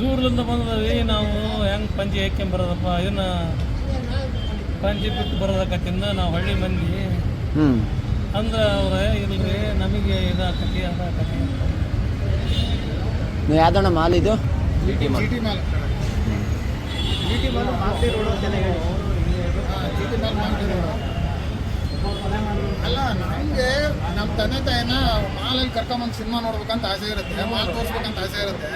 ದೂರದಿಂದ ಬಂದದವಿ ನಾವು ಹೆಂಗೆ ಪಂಚಿ ಬರೋದಪ್ಪ? ಇದನ್ನ ಪಂಚಿ ಬಿಟ್ಟು ಬರೋದಕ್ಕತ್ತಿಂದ ನಾವು ಹಳ್ಳಿ ಮಂದಿ. ಅಂದ್ರ ಅಂದ್ರೆ ಅವ್ರ ಇಲ್ರಿ ನಮಗೆ ಇದಾಕತಿ ಅದಾಕತಿ. ನೀವು ಯಾವ್ದಣ್ಣ ಮಾಲ್ ಇದು? ಮಾಲ್. ಮಾಲ್ ಮಾಲ್ತಿ ರೋಡ್ ಅಂತಾನೆ ಹೇಳಿ G T mall Malti road ಅಲ್ಲ ನಮಗೆ ನಮ್ಮ ತಂದೆ ತಾಯಿನ ಮಾಲಲ್ಲಿ ಕರ್ಕೊಂಬಂದು ಸಿನಿಮಾ ನೋಡ್ಬೇಕಂತ ಆಸೆ ಇರುತ್ತೆ ಮಾಲ್ ತೋರಿಸ್ಬೇಕಂತ ಆಸೆ ಇರುತ್ತೆ.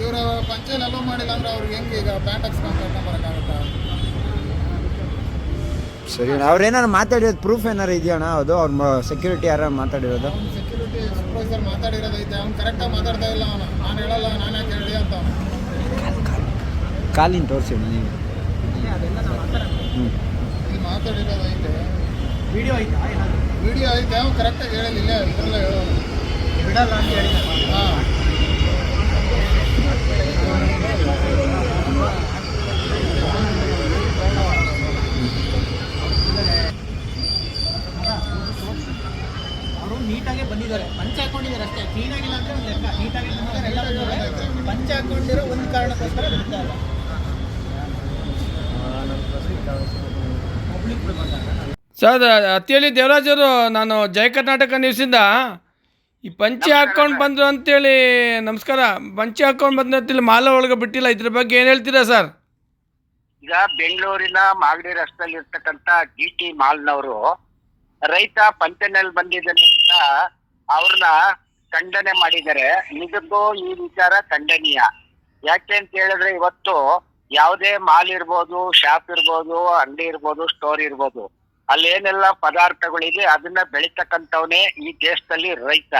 ಇವರು ಪಂಚಾಯಲ್ ಅಲೋ ಮಾಡಿಲ್ಲ ಅಂದ್ರೆ ಅವ್ರಿಗೆ ಹೆಂಗೆ ಈಗ ಪ್ಯಾಂಟ್ ಹಾಕ್ಸ್ಕೊಂಡು ಕರ್ಕೊಂಬರಕ್ಕಾಗುತ್ತಾ ಸರಿ ಅವ್ರೇನಾರು ಮಾತಾಡಿರೋದು ಪ್ರೂಫ್ ಏನಾರು ಇದೆಯಣ್ಣ ಅದು ಅವ್ರ ಸೆಕ್ಯೂರಿಟಿ ಯಾರು ಮಾತಾಡಿರೋದು? ಅವ್ನು ಸೆಕ್ಯೂರಿಟಿ ಸೂಪರ್ವೈಸರ್ ಮಾತಾಡಿರೋದೈತೆ ಅವ್ನು ಕರೆಕ್ಟಾಗಿ ಮಾತಾಡ್ತಾ ಇಲ್ಲ ಅವನು. ನಾನು ಹೇಳಲ್ಲ ನಾನು ಯಾಕೆ ಹೇಳಿ ಅಂತ ಅವನು. ಕಾಲಿನ ತೋರಿಸಿ ನೀವು. ಹ್ಞೂ ಇಲ್ಲಿ ಮಾತಾಡಿರೋದೈತೆ ವಿಡಿಯೋ ಐತಾ? ಏನಾದ್ರು? ವಿಡಿಯೋ ಐತೆ ಅವ್ನು ಕರೆಕ್ಟಾಗಿ ಹೇಳಲಿಲ್ಲ ಇದ್ರಲ್ಲೇ ಬಿಡಲ್ಲ ಅಂತ ಹೇಳಿ ಹಾಂ. ಅವರು ನೀಟಾಗೆ ಬಂದಿದ್ದಾರೆ. ಪಂಚ ಹಾಕೊಂಡಿದ್ದಾರೆ ಅಷ್ಟೇ. ಕ್ಲೀನಾಗಿಲ್ಲ ಅಂದರೆ ಒಂದು ಲೆಕ್ಕ. ನೀಟಾಗಿ ಬಂದಿದ್ದಾರೆ. ಎಲ್ಲ ಪಂಚ ಹಾಕೊಂಡಿರೋ ಒಂದು ಕಾರಣಕ್ಕೋಸ್ಕರ ಬಿಡ್ತಾ ಸರ್ ಅತ್ತಿಯಲ್ಲಿ ದೇವರಾಜರು ನಾನು ಜಯ ಕರ್ನಾಟಕ ನ್ಯೂಸಿಂದ ಈ ಪಂಚೆ ಹಾಕ್ಕೊಂಡು ಬಂದರು ಅಂತೇಳಿ ನಮಸ್ಕಾರ. ಪಂಚೆ ಹಾಕ್ಕೊಂಡು ಬಂದ್ರು ಅಂತೇಳಿ ಮಾಲ ಒಳಗೆ ಬಿಟ್ಟಿಲ್ಲ. ಇದ್ರ ಬಗ್ಗೆ ಏನು ಹೇಳ್ತೀರಾ ಸರ್? ಈಗ ಬೆಂಗಳೂರಿನ ಮಾಗಡಿ ರಸ್ತೆಯಲ್ಲಿ ಇರ್ತಕ್ಕಂಥ ಜಿ ಟಿ ಮಾಲ್ನವರು ರೈತ ಪಂಚನಲ್ಲಿ ಬಂದಿದ್ದಾನೆ ಅಂತ ಅವ್ರನ್ನ ಖಂಡನೆ ಮಾಡಿದ್ದಾರೆ. ನಿಜಕ್ಕೂ ಈ ವಿಚಾರ ಖಂಡನೀಯ. ಯಾಕೆ ಅಂತ ಹೇಳಿದ್ರೆ ಇವತ್ತು ಯಾವುದೇ ಮಾಲ್ ಇರ್ಬೋದು ಶಾಪ್ ಇರ್ಬೋದು ಅಂಗಡಿ ಇರ್ಬೋದು ಸ್ಟೋರ್ ಇರ್ಬೋದು ಅಲ್ಲಿ ಏನೆಲ್ಲ ಪದಾರ್ಥಗಳಿದೆ, ಅದನ್ನ ಬೆಳಿತಕ್ಕಂಥವನೇ ಈ ದೇಶದಲ್ಲಿ ರೈತ.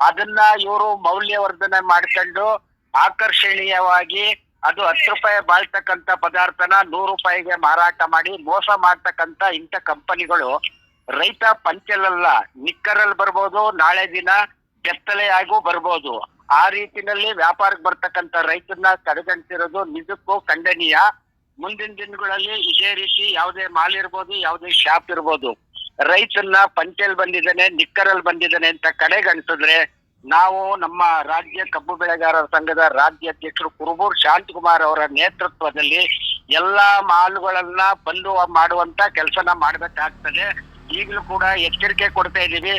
ಅದನ್ನ ಇವರು ಮೌಲ್ಯವರ್ಧನೆ ಮಾಡ್ಕೊಂಡು ಆಕರ್ಷಣೀಯವಾಗಿ ಅದು ಹತ್ತು ರೂಪಾಯಿ ಬಾಳ್ತಕ್ಕಂಥ ಪದಾರ್ಥನ ನೂರು ರೂಪಾಯಿಗೆ ಮಾರಾಟ ಮಾಡಿ ಮೋಸ ಮಾಡ್ತಕ್ಕಂಥ ಇಂಥ ಕಂಪನಿಗಳು ರೈತ ಪಂಚಲಲ್ಲ. ನಿಕ್ಕರಲ್ಲಿ ಬರ್ಬೋದು, ನಾಳೆ ದಿನ ಬೆತ್ತಲೆಯಾಗೂ ಬರ್ಬೋದು. ಆ ರೀತಿನಲ್ಲಿ ವ್ಯಾಪಾರಕ್ಕೆ ಬರ್ತಕ್ಕಂಥ ರೈತನ್ನ ಕಡೆಗಣಿಸಿರೋದು ನಿಜಕ್ಕೂ ಖಂಡನೀಯ. ಮುಂದಿನ ದಿನಗಳಲ್ಲಿ ಇದೇ ರೀತಿ ಯಾವುದೇ ಮಾಲ್ ಇರ್ಬೋದು, ಯಾವುದೇ ಶಾಪ್ ಇರ್ಬೋದು, ರೈತನ್ನ ಪಂಚೆಯಲ್ಲಿ ಬಂದಿದ್ದಾನೆ ನಿಕ್ಕರಲ್ಲಿ ಬಂದಿದ್ದಾನೆ ಅಂತ ಕಡೆಗಣಿಸಿದ್ರೆ ನಾವು ನಮ್ಮ ರಾಜ್ಯ ಕಬ್ಬು ಬೆಳೆಗಾರರ ಸಂಘದ ರಾಜ್ಯಾಧ್ಯಕ್ಷರು ಕುರುಬೂರ್ ಶಾಂತಕುಮಾರ್ ಅವರ ನೇತೃತ್ವದಲ್ಲಿ ಎಲ್ಲಾ ಮಾಲುಗಳನ್ನ ಬಂದು ಮಾಡುವಂತ ಕೆಲಸನ ಮಾಡ್ಬೇಕಾಗ್ತದೆ. ಈಗಲೂ ಕೂಡ ಎಚ್ಚರಿಕೆ ಕೊಡ್ತಾ ಇದೀವಿ